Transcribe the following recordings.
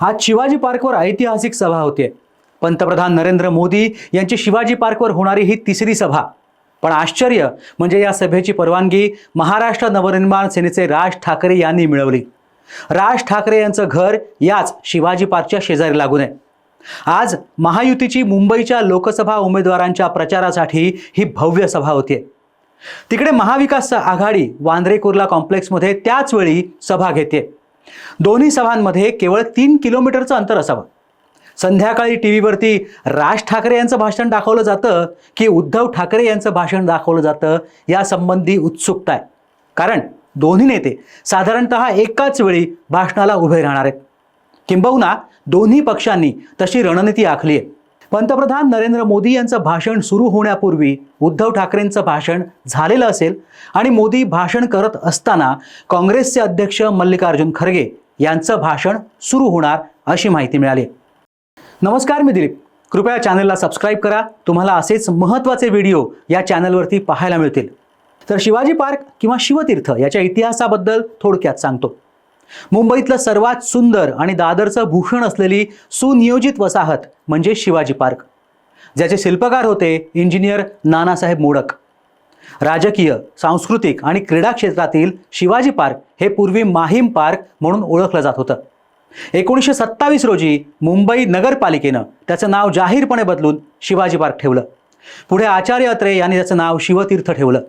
आज शिवाजी पार्कवर ऐतिहासिक सभा होते पंतप्रधान नरेंद्र मोदी यांची शिवाजी पार्कवर होणारी ही तिसरी सभा. पण आश्चर्य म्हणजे या सभेची परवानगी महाराष्ट्र नवनिर्माण सेनेचे राज ठाकरे यांनी मिळवली. राज ठाकरे यांचं घर याच शिवाजी पार्कच्या शेजारी लागून आहे. आज महायुतीची मुंबईच्या लोकसभा उमेदवारांच्या प्रचारासाठी ही भव्य सभा होतीये. तिकडे महाविकास आघाडी वांद्रे कुर्ला कॉम्प्लेक्समध्ये त्याच वेळी सभा घेते दोन्ही सभांमध्ये केवळ तीन किलोमीटरचं अंतर असावं. संध्याकाळी टी व्हीवरती राज ठाकरे यांचं भाषण दाखवलं जातं की उद्धव ठाकरे यांचं भाषण दाखवलं जातं यासंबंधी उत्सुकता आहे. कारण दोन्ही नेते साधारणतः एकाच वेळी भाषणाला उभे राहणार आहेत. किंबहुना दोन्ही पक्षांनी तशी रणनीती आखली आहे. पंतप्रधान नरेंद्र मोदी यांचं भाषण सुरू होण्यापूर्वी उद्धव ठाकरेंचं भाषण झालेलं असेल आणि मोदी भाषण करत असताना काँग्रेसचे अध्यक्ष मल्लिकार्जुन खरगे यांचं भाषण सुरू होणार अशी माहिती मिळाली. नमस्कार मी दिलीप. कृपया चॅनलला सबस्क्राईब करा. तुम्हाला असेच महत्त्वाचे व्हिडिओ या चॅनलवरती पाहायला मिळतील. तर शिवाजी पार्क किंवा शिवतीर्थ याच्या इतिहासाबद्दल थोडक्यात सांगतो. मुंबईतलं सर्वात सुंदर आणि दादरचं भूषण असलेली सुनियोजित वसाहत म्हणजे शिवाजी पार्क ज्याचे शिल्पकार होते इंजिनियर नानासाहेब मोडक. राजकीय सांस्कृतिक आणि क्रीडा क्षेत्रातील शिवाजी पार्क हे पूर्वी माहीम पार्क म्हणून ओळखलं जात होतं. एकोणीसशे सत्तावीस रोजी मुंबई नगरपालिकेनं त्याचं नाव जाहीरपणे बदलून शिवाजी पार्क ठेवलं. पुढे आचार्य अत्रे यांनी त्याचं नाव शिवतीर्थ ठेवलं.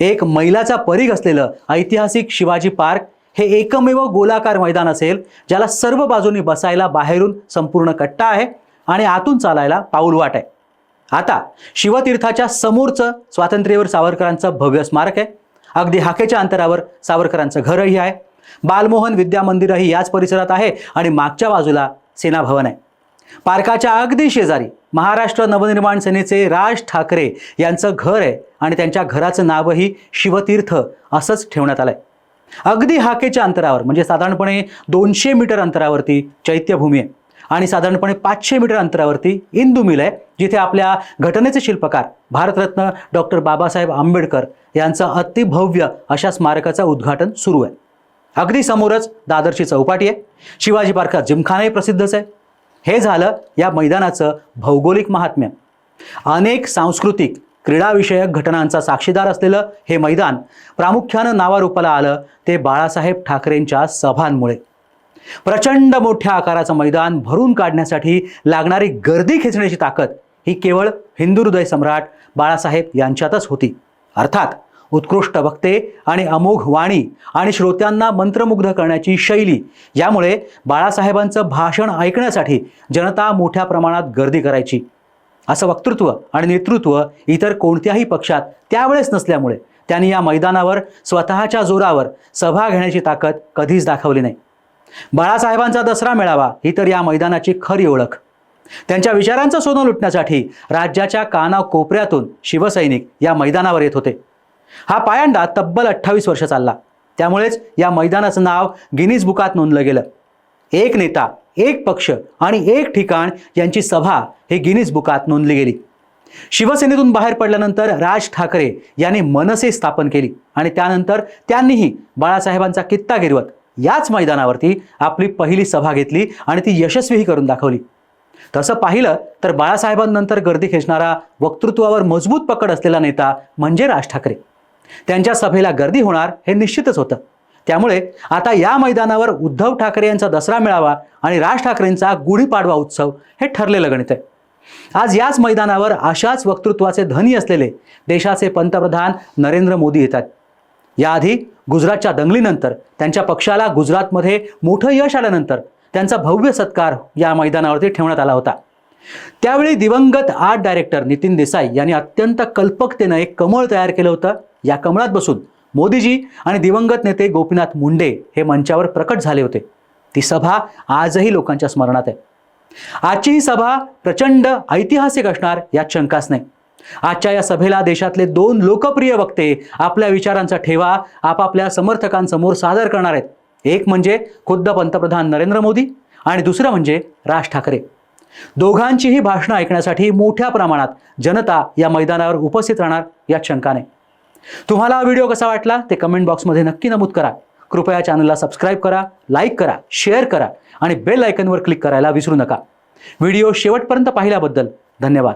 एक मैलाचा परीघ असलेलं ऐतिहासिक शिवाजी पार्क हे एकमेव गोलाकार मैदान असेल ज्याला सर्व बाजूनी बसायला बाहेरून संपूर्ण कट्टा आहे आणि आतून चालायला पाऊलवाट आहे. आता शिवतीर्थाच्या समोरचं स्वातंत्र्यवीर सावरकरांचं भव्य स्मारक आहे. अगदी हाकेच्या अंतरावर सावरकरांचं घरही आहे. बालमोहन विद्या मंदिरही याच परिसरात आहे आणि मागच्या बाजूला सेना भवन आहे. पार्काच्या अगदी शेजारी महाराष्ट्र नवनिर्माण सेनेचे राज ठाकरे यांचं घर आहे आणि त्यांच्या घराचं नावही शिवतीर्थ असंच ठेवण्यात आलं आहे अगदी हाकेच्या अंतरावर म्हणजे साधारणपणे दोनशे मीटर अंतरावरती चैत्यभूमी आहे आणि साधारणपणे पाचशे मीटर अंतरावरती इंदू मिल आहे जिथे आपल्या घटनेचे शिल्पकार भारतरत्न डॉक्टर बाबासाहेब आंबेडकर यांचं अतिभव्य अशा स्मारकाचं उद्घाटन सुरू आहे. अगदी समोरच दादरची चौपाटी आहे. शिवाजी पार्कात जिमखानाही प्रसिद्धच आहे. हे झालं या मैदानाचं भौगोलिक महात्म्य. अनेक सांस्कृतिक क्रीडाविषयक घटनांचा साक्षीदार असलेलं हे मैदान प्रामुख्यानं नावारूपाला आलं ते बाळासाहेब ठाकरेंच्या सभांमुळे. प्रचंड मोठ्या आकाराचं मैदान भरून काढण्यासाठी लागणारी गर्दी खेचण्याची ताकद ही केवळ हिंदू हृदय सम्राट बाळासाहेब यांच्यातच होती. अर्थात उत्कृष्ट वक्ते आणि अमोघ वाणी आणि श्रोत्यांना मंत्रमुग्ध करण्याची शैली यामुळे बाळासाहेबांचं भाषण ऐकण्यासाठी जनता मोठ्या प्रमाणात गर्दी करायची. असं वक्तृत्व आणि नेतृत्व इतर कोणत्याही पक्षात त्यावेळेस नसल्यामुळे त्यांनी या मैदानावर स्वतःच्या जोरावर सभा घेण्याची ताकद कधीच दाखवली नाही. बाळासाहेबांचा दसरा मेळावा ही तर या मैदानाची खरी ओळख. त्यांच्या विचारांचं सोनं लुटण्यासाठी राज्याच्या कानाकोपऱ्यातून शिवसैनिक या मैदानावर येत होते. हा पायंडा तब्बल अठ्ठावीस वर्ष चालला. त्यामुळेच या मैदानाचं नाव गिनीज बुकात नोंदलं गेलं. एक नेता एक पक्ष आणि एक ठिकाण यांची सभा हे गिनीज बुकात नोंदली गेली. शिवसेनेतून बाहेर पडल्यानंतर राज ठाकरे यांनी मनसे स्थापन केली आणि त्यानंतर त्यांनीही बाळासाहेबांचा कित्ता गिरवत याच मैदानावरती आपली पहिली सभा घेतली आणि ती यशस्वीही करून दाखवली. तसं पाहिलं तर बाळासाहेबांनंतर गर्दी खेचणारा वक्तृत्वावर मजबूत पकड असलेला नेता म्हणजे राज ठाकरे. त्यांच्या सभेला गर्दी होणार हे निश्चितच होतं. त्यामुळे आता या मैदानावर उद्धव ठाकरे यांचा दसरा मेळावा आणि राज ठाकरेंचा गुढीपाडवा उत्सव हे ठरलेलं गणित आहे. आज याच मैदानावर अशाच वक्तृत्वाचे धनी असलेले देशाचे पंतप्रधान नरेंद्र मोदी येतात. याआधी गुजरातच्या दंगलीनंतर त्यांच्या पक्षाला गुजरातमध्ये मोठं यश आल्यानंतर त्यांचा भव्य सत्कार या मैदानावरती ठेवण्यात आला होता. त्यावेळी दिवंगत आर्ट डायरेक्टर नितीन देसाई यांनी अत्यंत कल्पकतेनं एक कमळ तयार केलं होतं. या कमळात बसून मोदीजी आणि दिवंगत नेते गोपीनाथ मुंडे हे मंचावर प्रकट झाले होते. ती सभा आजही लोकांच्या स्मरणात आहे. आजची ही सभा प्रचंड ऐतिहासिक असणार यात शंकाच नाही. आजच्या या सभेला देशातले दोन लोकप्रिय वक्ते आपल्या विचारांचा ठेवा आपापल्या समर्थकांसमोर सादर करणार आहेत. एक म्हणजे खुद्द पंतप्रधान नरेंद्र मोदी आणि दुसरं म्हणजे राज ठाकरे. दोघांचीही भाषणं ऐकण्यासाठी मोठ्या प्रमाणात जनता या मैदानावर उपस्थित राहणार यात शंका नाही. तुम्हाला हा व्हिडिओ कसा वाटला ते कमेंट बॉक्समध्ये नक्की नमूद करा. कृपया चॅनलला सबस्क्राईब करा लाईक करा शेअर करा आणि बेल आयकनवर क्लिक करायला विसरू नका. व्हिडिओ शेवटपर्यंत पाहिल्याबद्दल धन्यवाद.